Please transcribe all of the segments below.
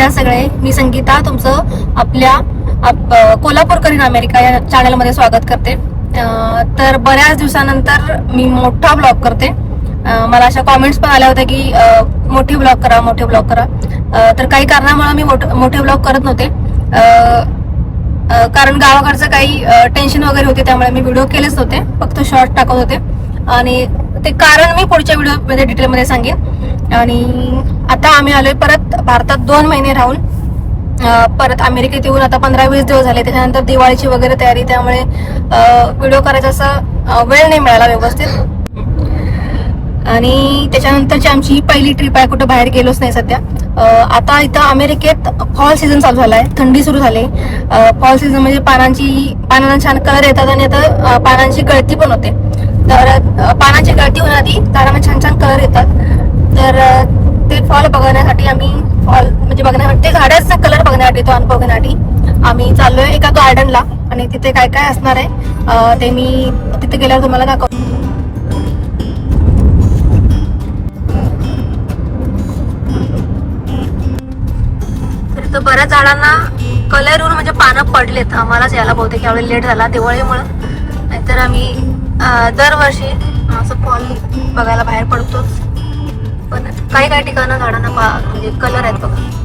कशा आहात सगळे. मी संगीता तुमचं आपल्या आप- अ, कोल्हापूरकर इन अमेरिका या चॅनलमध्ये स्वागत करते. तर बऱ्याच दिवसानंतर मी मोठा ब्लॉग करते. मला अशा कॉमेंट्स पण आल्या होत्या की मोठे ब्लॉग करा मोठे ब्लॉग करा. तर काही कारणामुळे मी मोठे ब्लॉग करत नव्हते. कारण गावाकडचं काही टेन्शन वगैरे होते त्यामुळे मी व्हिडिओ केलेच नव्हते. फक्त शॉर्ट टाकत होते. आणि ते कारण मी पुढच्या व्हिडिओमध्ये डिटेलमध्ये सांगेन. आणि आता आम्ही आलोय परत भारतात दोन महिने राहून. परत अमेरिकेत येऊन आता पंधरा वीस दिवस झाले. त्याच्यानंतर दिवाळीची वगैरे तयारी त्यामुळे व्हिडिओ करायचा असा वेळ नाही मिळाला व्यवस्थित. आणि त्याच्यानंतरची आमची ही पहिली ट्रिप आहे. कुठं बाहेर गेलोच नाही सध्या. आता इथं अमेरिकेत फॉल सीझन चालू झाला आहे थंडी सुरू झाली. फॉल सीझन म्हणजे पानांची पानांना छान कलर येतात आणि आता पानांची गळती पण होते. तर पानांची गळती होण्याआधी झाडांना छान छान कलर येतात. तर ते फॉल बघण्यासाठी आम्ही फॉल म्हणजे बघण्यासाठी ते झाडाचा कलर बघण्यासाठी तो अनुभवण्यासाठी आम्ही चाललोय एका गार्डनला आणि तिथे काय काय असणार आहे ते मी तिथे गेल्यावर तुम्हाला दाखव तर बऱ्याच झाडांना कलर म्हणजे पानं पडलेत. आम्हालाच यायला बहुतेक यावेळी लेट झाला दिवाळीमुळं. नाहीतर आम्ही दरवर्षी असं फॉल बघायला बाहेर पडतोच. पण काही काही ठिकाणं झाडांना पा- म्हणजे कलर आहेत बघा.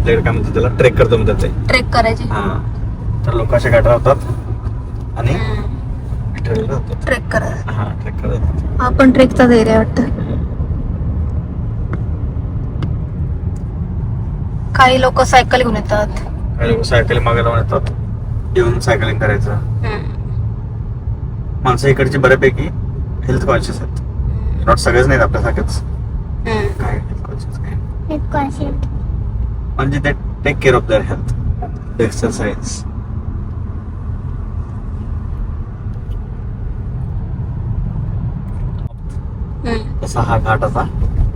आपल्याकडे काय म्हणतात त्याला? ट्रेक करतो म्हणतात ते. ट्रेक करायची. हा. तर लोक अशा गाड्या होतात आणि ट्रेक करायचं हा ट्रेक करत हा पण ट्रेकचाच एरिया वाटतं. काही लोक सायकल घेऊन येतात. काही लोक सायकल मागे लावून येतात. येऊन सायकलिंग करायचं. माणसं इकडची बऱ्यापैकी हेल्थ कॉन्शियस आहेत. नॉट सगळेच नाहीत आपल्यासारखेच. काय हेल्थ कॉन्शियस काय? म्हणजे ते take care of their health exercise तसा हा घाट असा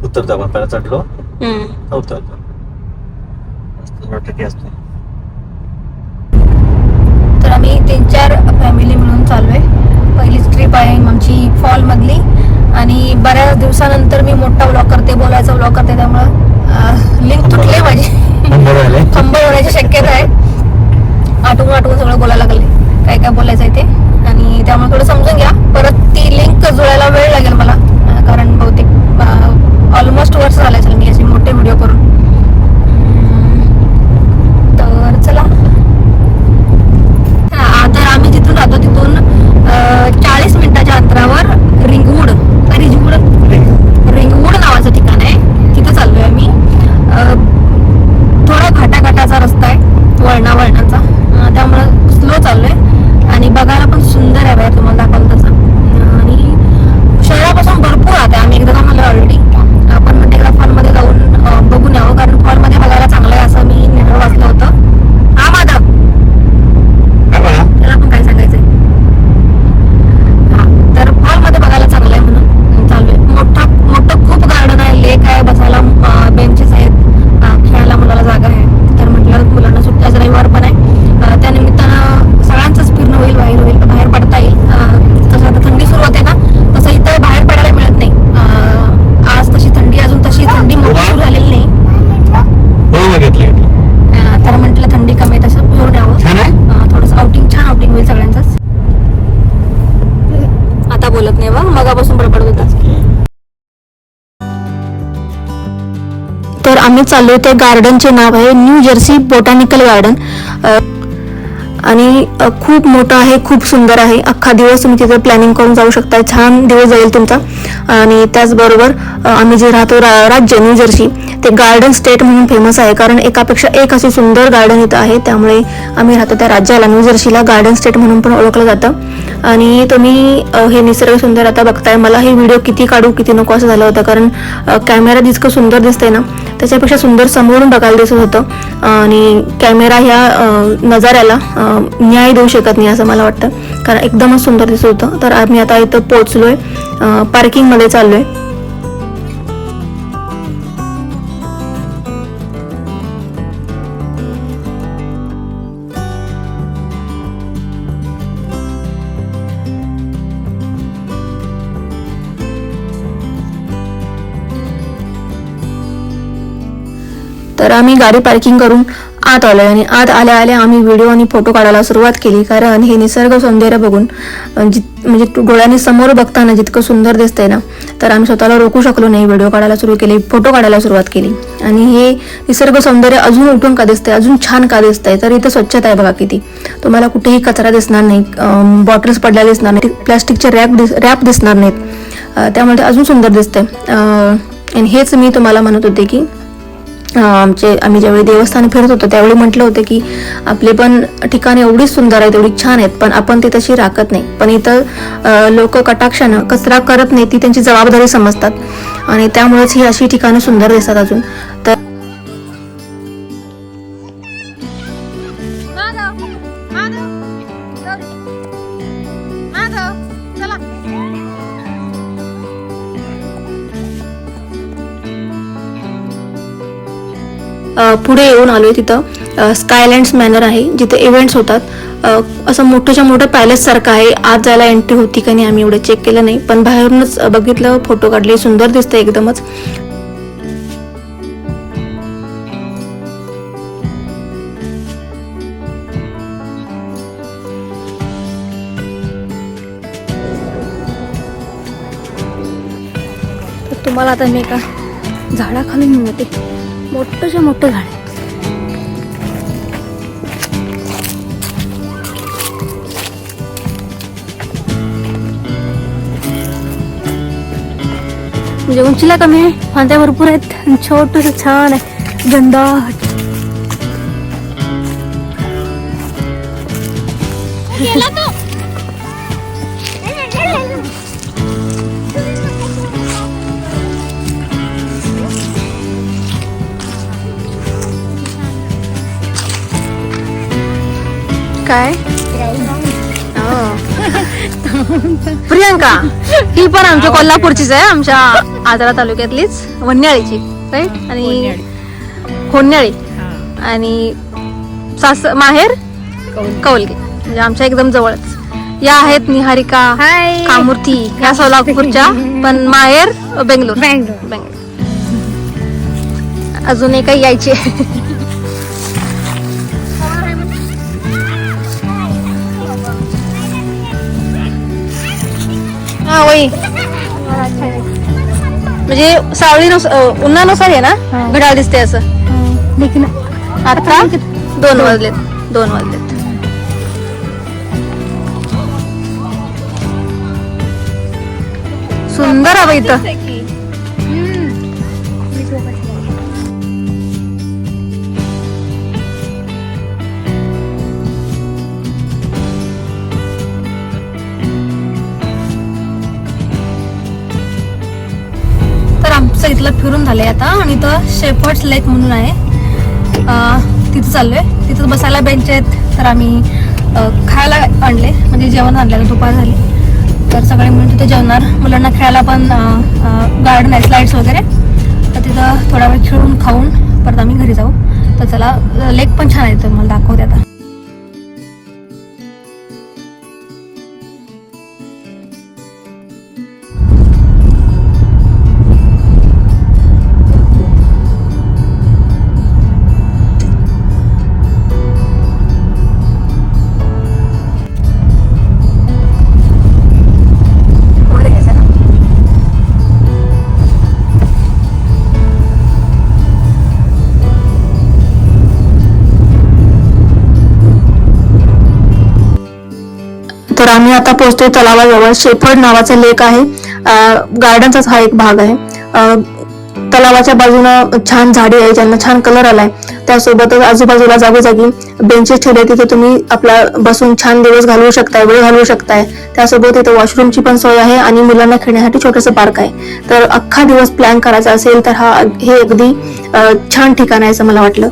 उतरतो आपण पहिला चढलो तर उतरतो मस्त वाटतं की असतो तर आम्ही तीन चार फॅमिली मिळून चाललोय. पहिलीच ट्रिप आहे आमची फॉल मधली. आणि बऱ्याच दिवसानंतर मी मोठा ब्लॉग करते बोलायचा ब्लॉग करते त्यामुळं लिंक तुटले माझी. बरोबर होण्याची शक्यता आहे. आठवून आठवून सगळं बोलायला लागले काय काय बोलायचं आहे ते. आणि त्यामुळे थोडं समजून घ्या. परत ती लिंक जुळायला वेळ लागेल मला. कारण बहुतेक ऑलमोस्ट वर्ष झालं असेल मी असे मोठे व्हिडिओ करून. तर चला. हा, तर आम्ही जिथून राहतो तिथून चाळीस आम्ही चाललो त्या गार्डनचे नाव आहे न्यू जर्सी बोटॅनिकल गार्डन. आणि खूप मोठं आहे खूप सुंदर आहे. अख्खा दिवस तुम्ही तिथे प्लॅनिंग करून जाऊ शकता छान दिवस जाईल तुमचा. आणि त्याचबरोबर आम्ही जे राहतो रा- राज्य न्यू जर्सी ते गार्डन स्टेट म्हणून फेमस आहे. कारण एकापेक्षा एक असे सुंदर गार्डन इथं आहे. त्यामुळे आम्ही राहतो त्या राज्याला न्यू जर्सीला गार्डन स्टेट म्हणून पण ओळखलं जातं. आणि तुम्ही हे निसर्ग सुंदर आता बघताय. मला हे व्हिडिओ किती काढू किती नको असं झालं होतं. कारण कॅमेरा जितकं सुंदर दिसतंय ना त्याच्यापेक्षा सुंदर समोरून बघायला दिसत होतं. आणि कॅमेरा ह्या नजाऱ्याला न्याय देऊ शकत नाही असं मला वाटतं. कारण एकदमच सुंदर दिसत होतं. तर आम्ही आता इथं पोचलोय पार्किंगमध्ये चाललोय. तर आम्ही गाडी पार्किंग करून आत आलो आणि आत आल्या आल्या आम्ही व्हिडिओ आणि फोटो काढायला सुरुवात केली. कारण हे निसर्ग सौंदर्य बघून जित म्हणजे डोळ्यांनी समोर बघताना जितकं सुंदर दिसतंय ना तर आम्ही स्वतःला रोखू शकलो नाही. व्हिडिओ काढायला सुरू केली फोटो काढायला सुरुवात केली. आणि हे निसर्ग सौंदर्य अजून उठून का दिसतंय अजून छान का दिसतंय तर इथं स्वच्छता आहे बघा किती. तुम्हाला कुठेही कचरा दिसणार नाही बॉटल्स पडल्या दिसणार नाही प्लॅस्टिकचे रॅप दिस रॅप दिसणार नाहीत. त्यामुळे अजून सुंदर दिसतंय. आणि हेच मी तुम्हाला म्हणत होते की आमचे आम्ही ज्यावेळी देवस्थान फिरत होतो त्यावेळी म्हटलं होतं की आपले पण ठिकाणे एवढी सुंदर आहेत एवढी छान आहेत पण आपण ती तशी राखत नाही. पण इथं लोक कटाक्षानं कचरा करत नाही ती त्यांची जबाबदारी समजतात. आणि त्यामुळेच ही अशी ठिकाणं सुंदर दिसतात अजून. तर पुढे येऊन आलोय तिथं. स्कायलँड्स मॅनर आहे जिथे इव्हेंट्स होतात. असं मोठंच्या मोठं पॅलेस सारखं आहे. आत जायला एंट्री होती का नाही आम्ही एवढं चेक केलं नाही. पण बाहेरूनच बघितलं फोटो काढले सुंदर दिसतं एकदमच. तुम्हाला आता मी एका झाडाखाली घेऊन येते. मोठंच्या मोठं झाड आहे म्हणजे उंचीला कमी आहे फांद्या भरपूर आहेत छोटस छान आहे गंधाट काय? हो. प्रियांका ही पण आमच्या कोल्हापूरचीच आहे आमच्या आजरा तालुक्यातलीच. वन्याळीची राईट आणि होन्याळी आणि सास माहेर कौलगे. म्हणजे आमच्या एकदम जवळच. या आहेत निहारिका कामूर्ती या सोलापूरच्या पण माहेर बेंगलोर. बँगलोर. बेंगलोर. अजून काही यायची वही म्हणजे सावळी उन्हानुसार आहे ना. घड्याळ दिसते असं. लेकिन आता दोन वाजलेत. दोन वाजलेत. सुंदर हवं इथं. तर इथलं फिरून झालंय आता. आणि इथं शेफर्ड्स लेक म्हणून आहे. तिथं चाललोय. तिथं बसायला बेंच आहेत. तर आम्ही खायला आणले. म्हणजे जेवण आणलेलं दुपार झाली. तर सगळे मिळून तिथे जेवणार. मुलांना खेळायला पण गार्डन आहे. स्लाइड्स वगैरे. तर तिथं थोडा वेळ खेळून खाऊन परत आम्ही घरी जाऊ. तर चला लेक पण छान आहे. तर मला दाखवते आता. तर आम्ही आता पोहोचतोय तलावाजवळ. शेफर्ड नावाचा लेक आहे. गार्डनचाच हा एक भाग आहे. तलावाच्या बाजूनं छान झाडे आहे ज्यांना छान कलर आलाय. त्यासोबतच आजूबाजूला जागोजागी बेंचेस ठेवले तिथे तुम्ही आपला बसून छान दिवस घालवू शकताय वेळ घालवू शकताय. त्यासोबत इथे वॉशरूमची पण सोय आहे आणि मुलांना खेळण्यासाठी छोटंसं पार्क आहे. तर अख्खा दिवस प्लॅन करायचा असेल तर हा हे अगदी छान ठिकाण आहे असं मला वाटलं.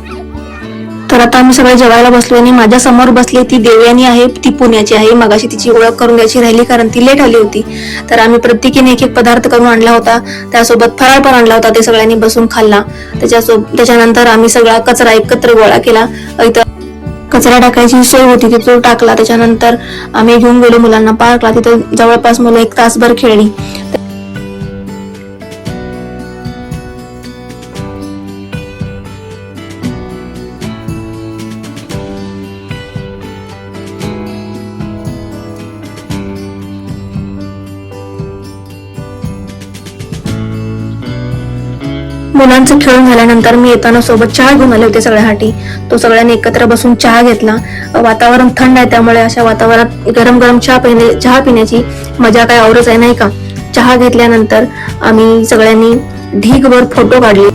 तर आता आम्ही सगळे जेवायला बसलो आणि माझ्यासमोर बसली ती देवयानी आहे ती पुण्याची आहे. मगाशी तिची ओळख करून द्यायची राहिली कारण ती लेट आली होती. तर आम्ही प्रत्येकीने एक एक पदार्थ करून आणला होता. त्यासोबत फराळ पण आणला होता ते सगळ्यांनी बसून खाल्ला. त्याच्यासोबत त्याच्यानंतर आम्ही सगळा कचरा एकत्र गोळा केला. इथं कचरा टाकायची सोय होती तिथे तो टाकला. त्याच्यानंतर आम्ही घेऊन गेलो मुलांना पार्कला तिथं जवळपास मुलं एक तासभर खेळली मुलांचं खेळून झाल्यानंतर मी येताना सोबत चहा घेऊन आले होते सगळ्यासाठी. तो सगळ्यांनी एकत्र बसून चहा घेतला. वातावरण थंड आहे त्यामुळे अशा वातावरणात गरम गरम चहा पिणे चहा पिण्याची मजा काय आवडच आहे नाही का? चहा घेतल्यानंतर आम्ही सगळ्यांनी ढीगभर फोटो काढले.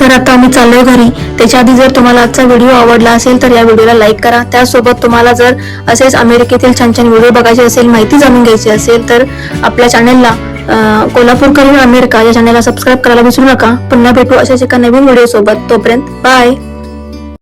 तर आता आम्ही चाललोय घरी. त्याच्या आधी जर तुम्हाला आजचा व्हिडिओ आवडला असेल तर या व्हिडिओला लाईक करा. त्यासोबत तुम्हाला जर असेच अमेरिकेतील छान छान व्हिडिओ बघायचे असेल माहिती जाणून घ्यायची असेल तर आपल्या चॅनलला कोल्हापूर अमेरिका या चॅनलला सबस्क्राईब करायला विसरू नका. पुन्हा भेटू अशाच एका नवीन व्हिडिओ सोबत. तोपर्यंत बाय